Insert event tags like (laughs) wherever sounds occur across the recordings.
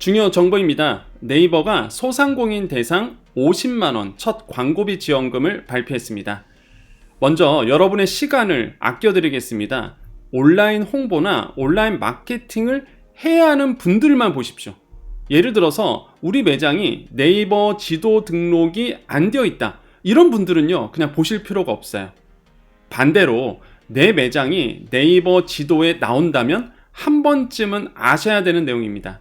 중요 정보입니다. 네이버가 소상공인 대상 50만원 첫 광고비 지원금을 발표했습니다. 먼저 여러분의 시간을 아껴드리겠습니다. 온라인 홍보나 온라인 마케팅을 해야 하는 분들만 보십시오. 예를 들어서 우리 매장이 네이버 지도 등록이 안 되어 있다. 이런 분들은요, 그냥 보실 필요가 없어요. 반대로 내 매장이 네이버 지도에 나온다면 한 번쯤은 아셔야 되는 내용입니다.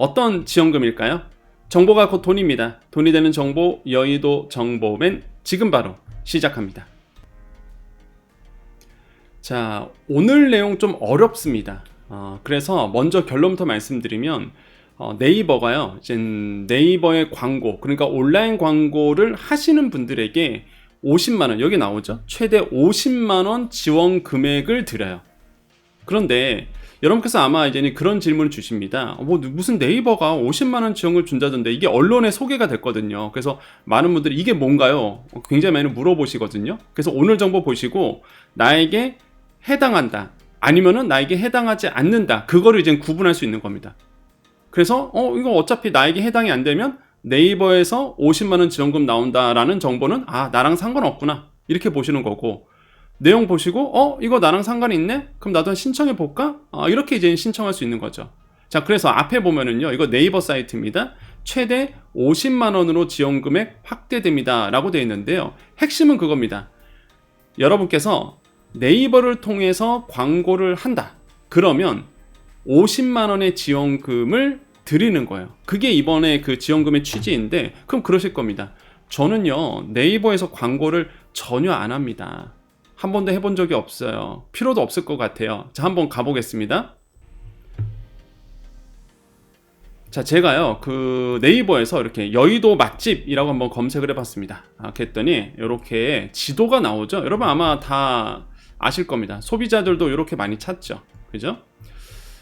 어떤 지원금일까요? 정보가 곧 돈입니다. 돈이 되는 정보, 여의도 정보맨 지금 바로 시작합니다. 자, 오늘 내용 좀 어렵습니다. 어, 그래서 먼저 결론부터 말씀드리면 어, 네이버가요, 이제 네이버의 광고, 그러니까 온라인 광고를 하시는 분들에게 50만원, 여기 나오죠? 최대 50만원 지원 금액을 드려요. 그런데 여러분께서 아마 이제는 그런 질문을 주십니다. 뭐 무슨 네이버가 50만 원 지원을 준다던데 이게 언론에 소개가 됐거든요. 그래서 많은 분들이 이게 뭔가요? 굉장히 많이 물어보시거든요. 그래서 오늘 정보 보시고 나에게 해당한다. 아니면은 나에게 해당하지 않는다. 그거를 이제 구분할 수 있는 겁니다. 그래서 어 이거 어차피 나에게 해당이 안 되면 네이버에서 50만 원 지원금 나온다라는 정보는 아 나랑 상관없구나 이렇게 보시는 거고 내용 보시고 어 이거 나랑 상관이 있네? 그럼 나도 신청해 볼까? 아, 이렇게 이제 신청할 수 있는 거죠. 자 그래서 앞에 보면은요 이거 네이버 사이트입니다. 최대 50만 원으로 지원 금액 확대됩니다. 라고 되어 있는데요. 핵심은 그겁니다. 여러분께서 네이버를 통해서 광고를 한다. 그러면 50만 원의 지원금을 드리는 거예요. 그게 이번에 그 지원금의 취지인데 그럼 그러실 겁니다. 저는요 네이버에서 광고를 전혀 안 합니다 한 번도 해본 적이 없어요. 필요도 없을 것 같아요. 자, 한번 가보겠습니다. 자, 제가요, 그 네이버에서 이렇게 여의도 맛집이라고 한번 검색을 해봤습니다. 아, 그랬더니 이렇게 지도가 나오죠. 여러분 아마 다 아실 겁니다. 소비자들도 이렇게 많이 찾죠. 그죠?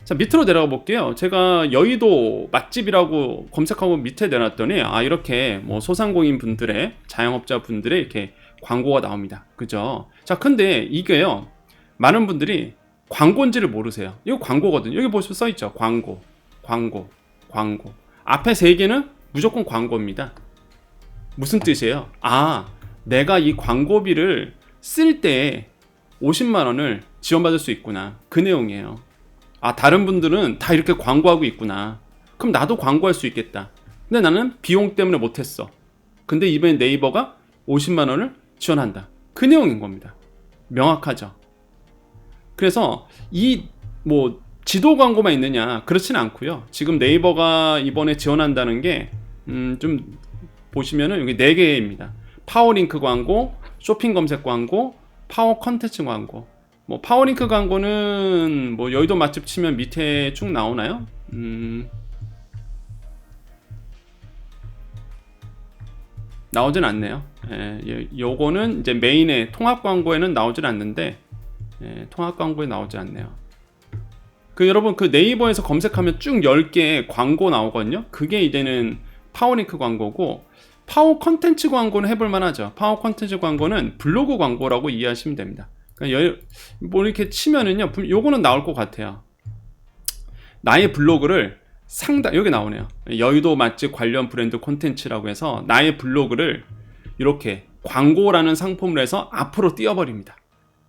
자, 밑으로 내려가 볼게요. 제가 여의도 맛집이라고 검색하고 밑에 내놨더니, 아, 이렇게 뭐 소상공인 분들의, 자영업자 분들의 이렇게 광고가 나옵니다. 그죠? 자, 근데 이게요. 많은 분들이 광고인지를 모르세요. 이거 광고거든요. 여기 보시면 써 있죠. 광고, 광고, 광고. 앞에 세 개는 무조건 광고입니다. 무슨 뜻이에요? 아, 내가 이 광고비를 쓸 때 50만 원을 지원받을 수 있구나. 그 내용이에요. 아, 다른 분들은 다 이렇게 광고하고 있구나. 그럼 나도 광고할 수 있겠다. 근데 나는 비용 때문에 못했어. 근데 이번에 네이버가 50만 원을 지원한다. 그 내용인 겁니다. 명확하죠. 그래서 이 뭐 지도 광고만 있느냐 그렇지는 않고요. 지금 네이버가 이번에 지원한다는 게좀 음 보시면은 여기 네 개입니다. 파워링크 광고, 쇼핑 검색 광고, 파워 컨텐츠 광고. 뭐 파워링크 광고는 뭐 여의도 맛집 치면 밑에 쭉 나오나요? 음 나오진 않네요. 예, 요거는 이제 메인의 통합 광고에는 나오진 않는데 예, 통합 광고에 나오지 않네요. 그 여러분 그 네이버에서 검색하면 쭉 10개 광고 나오거든요. 그게 이제는 파워링크 광고고 파워 컨텐츠 광고는 해볼 만하죠. 파워 컨텐츠 광고는 블로그 광고라고 이해하시면 됩니다. 그러니까 뭐 이렇게 치면은요, 요거는 나올 것 같아요. 나의 블로그를 상당 여기 나오네요. 여의도 맛집 관련 브랜드 콘텐츠라고 해서 나의 블로그를 이렇게 광고라는 상품을 해서 앞으로 띄워버립니다.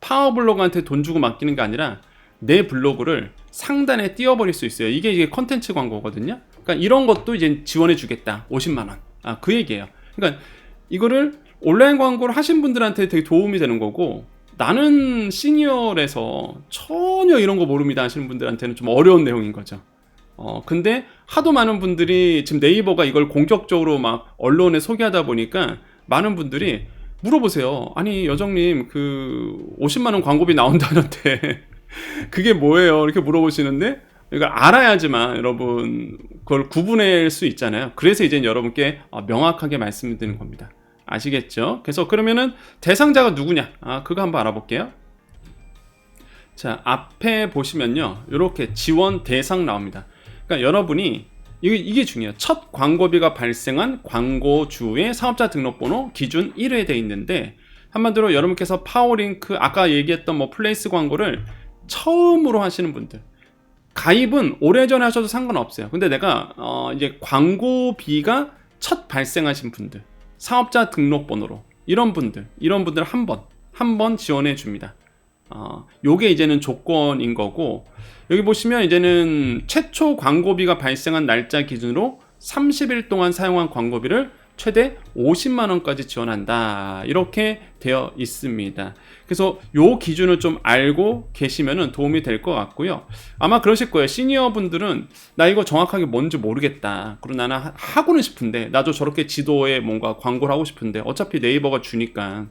파워블로그한테 돈 주고 맡기는 게 아니라 내 블로그를 상단에 띄워버릴 수 있어요. 이게 이게 콘텐츠 광고거든요. 그러니까 이런 것도 이제 지원해 주겠다. 50만 원. 아, 그 얘기예요. 그러니까 이거를 온라인 광고를 하신 분들한테 되게 도움이 되는 거고 나는 시니어라서 전혀 이런 거 모릅니다 하시는 분들한테는 좀 어려운 내용인 거죠. 어, 근데 하도 많은 분들이 지금 네이버가 이걸 공격적으로 막 언론에 소개하다 보니까 많은 분들이 물어보세요. 아니, 여정님, 그 50만원 광고비 나온다는데 (laughs) 그게 뭐예요? 이렇게 물어보시는데 이걸 알아야지만 여러분 그걸 구분할 수 있잖아요. 그래서 이제 여러분께 어, 명확하게 말씀드리는 겁니다. 아시겠죠? 그래서 그러면은 대상자가 누구냐? 아, 그거 한번 알아볼게요. 자, 앞에 보시면요. 이렇게 지원 대상 나옵니다. 그러니까 여러분이 이게, 이게 중요해요. 첫 광고비가 발생한 광고주의 사업자 등록번호 기준 1회 돼 있는데 한마디로 여러분께서 파워링크 아까 얘기했던 뭐 플레이스 광고를 처음으로 하시는 분들 가입은 오래전에 하셔도 상관없어요. 근데 내가 어 이제 광고비가 첫 발생하신 분들, 사업자 등록번호로 이런 분들, 이런 분들 한 번, 한 번 지원해 줍니다. 어, 요게 이제는 조건인 거고, 여기 보시면 이제는 최초 광고비가 발생한 날짜 기준으로 30일 동안 사용한 광고비를 최대 50만 원까지 지원한다. 이렇게 되어 있습니다. 그래서 요 기준을 좀 알고 계시면 도움이 될 것 같고요. 아마 그러실 거예요. 시니어 분들은 나 이거 정확하게 뭔지 모르겠다. 그리고 나는 하- 하고는 싶은데 나도 저렇게 지도에 뭔가 광고를 하고 싶은데 어차피 네이버가 주니까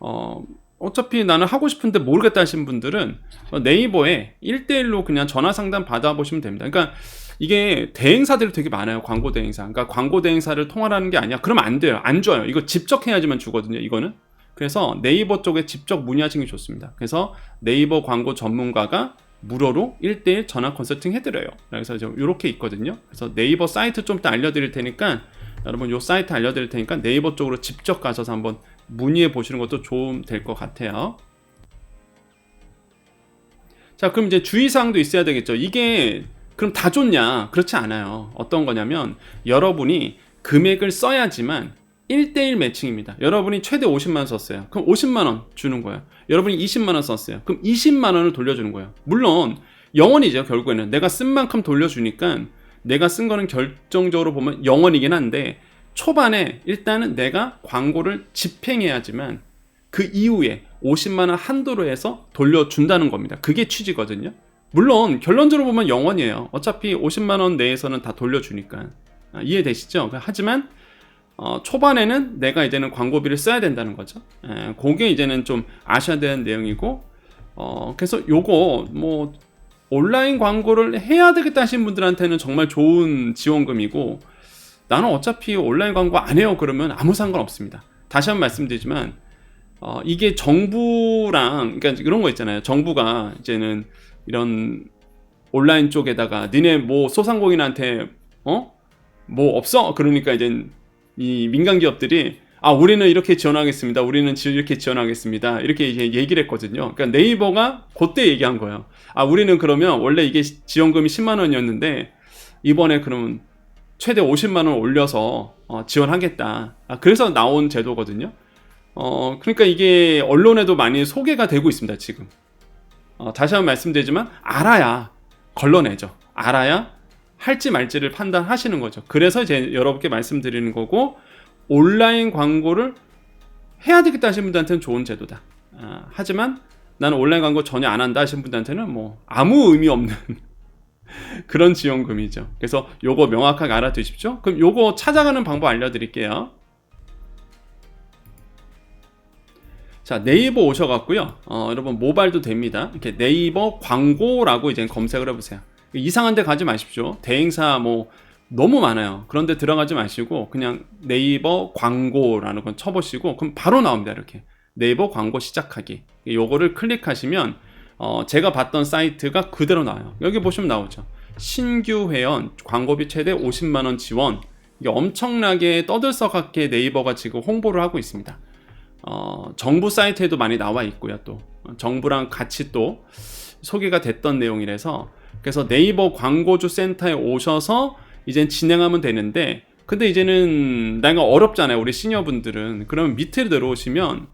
어 어차피 나는 하고 싶은데 모르겠다 하신 분들은 네이버에 1대1로 그냥 전화 상담 받아보시면 됩니다. 그러니까 이게 대행사들이 되게 많아요. 광고 대행사. 그러니까 광고 대행사를 통화하는 게 아니야. 그러면 안 돼요. 안 줘요. 이거 직접 해야지만 주거든요. 이거는. 그래서 네이버 쪽에 직접 문의하시는 게 좋습니다. 그래서 네이버 광고 전문가가 무료로 1대1 전화 컨설팅 해드려요. 그래서 이렇게 있거든요. 그래서 네이버 사이트 좀 이따 알려드릴 테니까 여러분 요 사이트 알려드릴 테니까 네이버 쪽으로 직접 가셔서 한번 문의해 보시는 것도 좀 될 것 같아요. 자, 그럼 이제 주의사항도 있어야 되겠죠. 이게 그럼 다 좋냐? 그렇지 않아요. 어떤 거냐면 여러분이 금액을 써야지만 1대1 매칭입니다. 여러분이 최대 50만 원 썼어요. 그럼 50만 원 주는 거예요. 여러분이 20만 원 썼어요. 그럼 20만 원을 돌려주는 거예요. 물론 영원이죠. 결국에는 내가 쓴 만큼 돌려주니까 내가 쓴 거는 결정적으로 보면 영원이긴 한데 초반에 일단은 내가 광고를 집행해야지만 그 이후에 50만 원 한도로 해서 돌려준다는 겁니다. 그게 취지거든요. 물론 결론적으로 보면 영원이에요. 어차피 50만 원 내에서는 다 돌려주니까 아, 이해되시죠? 하지만 어, 초반에는 내가 이제는 광고비를 써야 된다는 거죠. 에, 그게 이제는 좀 아셔야 되는 내용이고 어, 그래서 요거 뭐 온라인 광고를 해야 되겠다 하신 분들한테는 정말 좋은 지원금이고 나는 어차피 온라인 광고 안 해요 그러면 아무 상관없습니다. 다시 한 번 말씀드리지만 어, 이게 정부랑 그러니까 이런 거 있잖아요. 정부가 이제는 이런 온라인 쪽에다가 니네 뭐 소상공인한테 어? 뭐 없어? 그러니까 이제 이 민간 기업들이 아 우리는 이렇게 지원하겠습니다. 우리는 지- 이렇게 지원하겠습니다. 이렇게 얘기를 했거든요. 그러니까 네이버가 그때 얘기한 거예요. 아 우리는 그러면 원래 이게 시- 지원금이 10만 원이었는데 이번에 그러면 최대 50만 원 올려서 어, 지원하겠다. 아, 그래서 나온 제도거든요. 어 그러니까 이게 언론에도 많이 소개가 되고 있습니다. 지금. 어, 다시 한번 말씀드리지만 알아야 걸러내죠. 알아야 할지 말지를 판단하시는 거죠. 그래서 이제 여러분께 말씀드리는 거고 온라인 광고를 해야 되겠다 하시는 분들한테는 좋은 제도다. 아, 하지만 나는 온라인 광고 전혀 안 한다 하시는 분들한테는 뭐 아무 의미 없는 (laughs) 그런 지원금이죠. 그래서 요거 명확하게 알아두십시오. 그럼 요거 찾아가는 방법 알려드릴게요. 자 네이버 오셔갖고요. 어, 여러분 모바일도 됩니다. 이렇게 네이버 광고라고 이제 검색을 해보세요. 이상한데 가지 마십시오. 대행사 뭐 너무 많아요. 그런데 들어가지 마시고 그냥 네이버 광고라는 건 쳐보시고 그럼 바로 나옵니다. 이렇게 네이버 광고 시작하기. 요거를 클릭하시면 어, 제가 봤던 사이트가 그대로 나와요. 여기 보시면 나오죠. 신규 회원 광고비 최대 50만 원 지원. 이게 엄청나게 떠들썩하게 네이버가 지금 홍보를 하고 있습니다. 어, 정부 사이트에도 많이 나와 있고요. 또 어, 정부랑 같이 또 소개가 됐던 내용이라서 그래서 네이버 광고주 센터에 오셔서 이제 진행하면 되는데 근데 이제는 내가 어렵잖아요. 우리 시니어분들은 그러면 밑에 들어오시면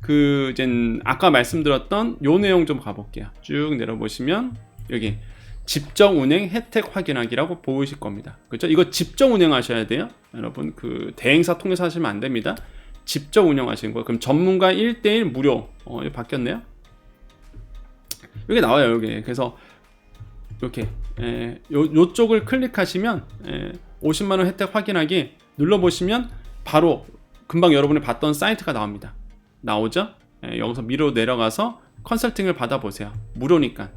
그 이제 아까 말씀드렸던 요 내용 좀 가볼게요. 쭉 내려보시면 여기 집정 운행 혜택 확인하기라고 보이실 겁니다. 그렇죠? 이거 집정 운행하셔야 돼요. 여러분 그 대행사 통해서 하시면 안 됩니다. 직접 운영하시는 거예요. 그럼 전문가 1대1 무료. 어, 이거 바뀌었네요. 여기 나와요, 여기. 그래서 이렇게 에, 요, 요쪽을 클릭하시면 에, 50만 원 혜택 확인하기 눌러 보시면 바로 금방 여러분이 봤던 사이트가 나옵니다. 나오죠? 에, 여기서 위로 내려가서 컨설팅을 받아보세요. 무료니까.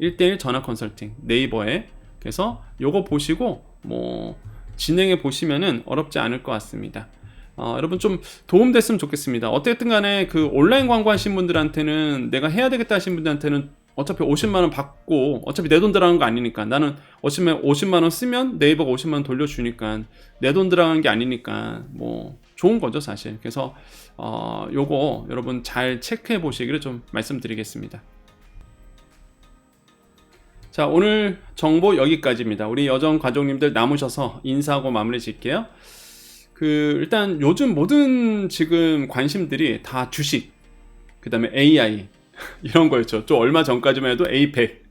1대1 전화 컨설팅 네이버에 그래서 요거 보시고 뭐 진행해 보시면은 어렵지 않을 것 같습니다. 어, 여러분 좀 도움 됐으면 좋겠습니다. 어쨌든 간에 그 온라인 광고 하신 분들한테는 내가 해야 되겠다 하신 분들한테는 어차피 50만 원 받고 어차피 내 돈 들어가는 거 아니니까 나는 50만, 50만 원 쓰면 네이버가 50만 원 돌려주니까 내 돈 들어가는 게 아니니까 뭐 좋은 거죠 사실. 그래서 어, 요거 여러분 잘 체크해 보시기를 좀 말씀드리겠습니다. 자, 오늘 정보 여기까지입니다. 우리 여정 가족님들 남으셔서 인사하고 마무리 짓게요. 그, 일단 요즘 모든 지금 관심들이 다 주식, 그 다음에 AI, (laughs) 이런 거였죠. 좀 얼마 전까지만 해도 에이펙.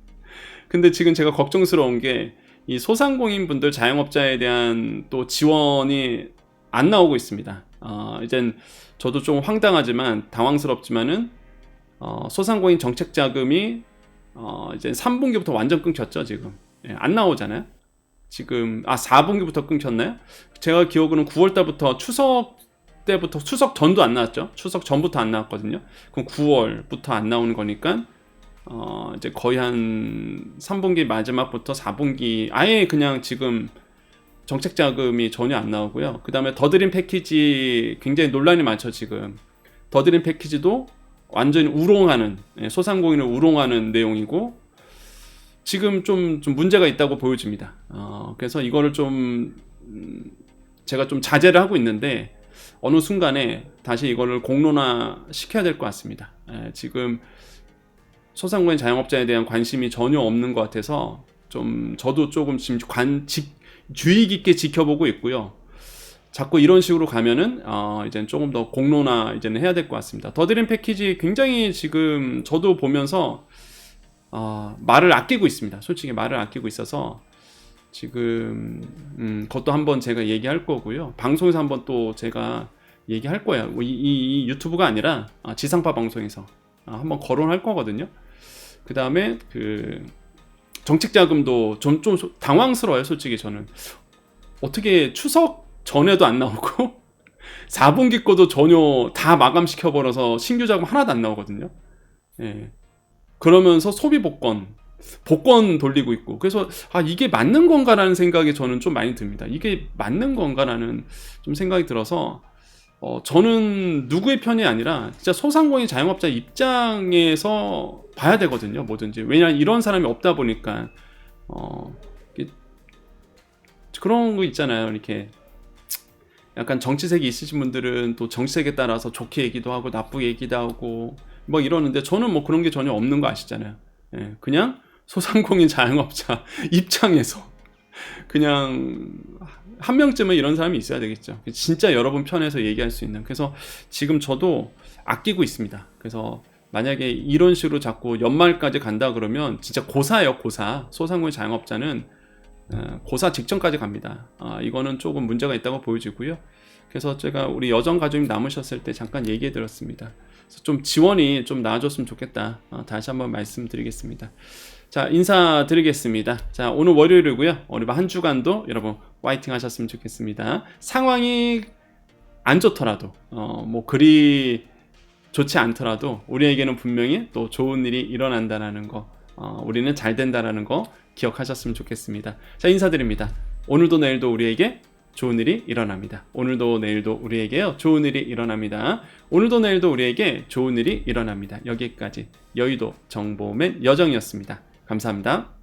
근데 지금 제가 걱정스러운 게 이 소상공인 분들 자영업자에 대한 또 지원이 안 나오고 있습니다. 어, 이젠 저도 좀 황당하지만 당황스럽지만은 어, 소상공인 정책 자금이 어, 이제 3분기부터 완전 끊겼죠 지금 예, 안 나오잖아요. 지금 아 4분기부터 끊겼나요? 제가 기억으로는 9월 달부터 추석 때부터 추석 전도 안 나왔죠. 추석 전부터 안 나왔거든요. 그럼 9월부터 안 나오는 거니까 어 이제 거의 한 3분기 마지막부터 4분기 아예 그냥 지금 정책 자금이 전혀 안 나오고요. 그 다음에 더드림 패키지 굉장히 논란이 많죠 지금. 더드림 패키지도 완전히 우롱하는 예, 소상공인을 우롱하는 내용이고 지금 좀, 좀 문제가 있다고 보여집니다. 어, 그래서 이거를 좀 음, 제가 좀 자제를 하고 있는데 어느 순간에 다시 이거를 공론화 시켜야 될 것 같습니다. 예, 지금 소상공인 자영업자에 대한 관심이 전혀 없는 것 같아서 좀 저도 조금 지금 관 지, 주의 깊게 지켜보고 있고요. 자꾸 이런 식으로 가면은 어 이제 조금 더 공론화 이제는 해야 될 것 같습니다. 더드림 패키지 굉장히 지금 저도 보면서 어 말을 아끼고 있습니다. 솔직히 말을 아끼고 있어서 지금 음 그것도 한번 제가 얘기할 거고요. 방송에서 한번 또 제가 얘기할 거예요. 이, 이, 이 유튜브가 아니라 아, 지상파 방송에서 아, 한번 거론할 거거든요. 그 다음에 그 정책 자금도 좀, 좀 당황스러워요, 솔직히 저는. 어떻게 추석 전에도 안 나오고 (laughs) 4분기 거도 전혀 다 마감시켜 버려서 신규 자금 하나도 안 나오거든요. 예. 그러면서 소비 복권 복권 돌리고 있고 그래서 아 이게 맞는 건가라는 생각이 저는 좀 많이 듭니다. 이게 맞는 건가라는 좀 생각이 들어서 어, 저는 누구의 편이 아니라 진짜 소상공인 자영업자 입장에서 봐야 되거든요. 뭐든지 왜냐하면 이런 사람이 없다 보니까 어, 그런 거 있잖아요. 이렇게 약간 정치색이 있으신 분들은 또 정치색에 따라서 좋게 얘기도 하고 나쁘게 얘기도 하고 뭐 이러는데 저는 뭐 그런 게 전혀 없는 거 아시잖아요. 예, 그냥 소상공인 자영업자 (laughs) 입장에서 그냥 한 명쯤은 이런 사람이 있어야 되겠죠. 진짜 여러분 편에서 얘기할 수 있는. 그래서 지금 저도 아끼고 있습니다. 그래서 만약에 이런 식으로 자꾸 연말까지 간다 그러면 진짜 고사예요, 고사. 소상공인 자영업자는 어, 고사 직전까지 갑니다. 아, 이거는 조금 문제가 있다고 보여지고요. 그래서 제가 우리 여정 가족님 남으셨을 때 잠깐 얘기해 드렸습니다. 좀 지원이 좀 나아졌으면 좋겠다. 어, 다시 한번 말씀드리겠습니다. 자, 인사드리겠습니다. 자, 오늘 월요일이고요. 오늘 한 주간도 여러분 화이팅 하셨으면 좋겠습니다. 상황이 안 좋더라도, 어, 뭐 그리 좋지 않더라도 우리에게는 분명히 또 좋은 일이 일어난다는 거, 어, 우리는 잘 된다는 거 기억하셨으면 좋겠습니다. 자, 인사드립니다. 오늘도 내일도 우리에게 좋은 일이 일어납니다. 오늘도 내일도 우리에게요. 좋은 일이 일어납니다. 오늘도 내일도 우리에게 좋은 일이 일어납니다. 여기까지 여의도 정보맨 여정이었습니다. 감사합니다.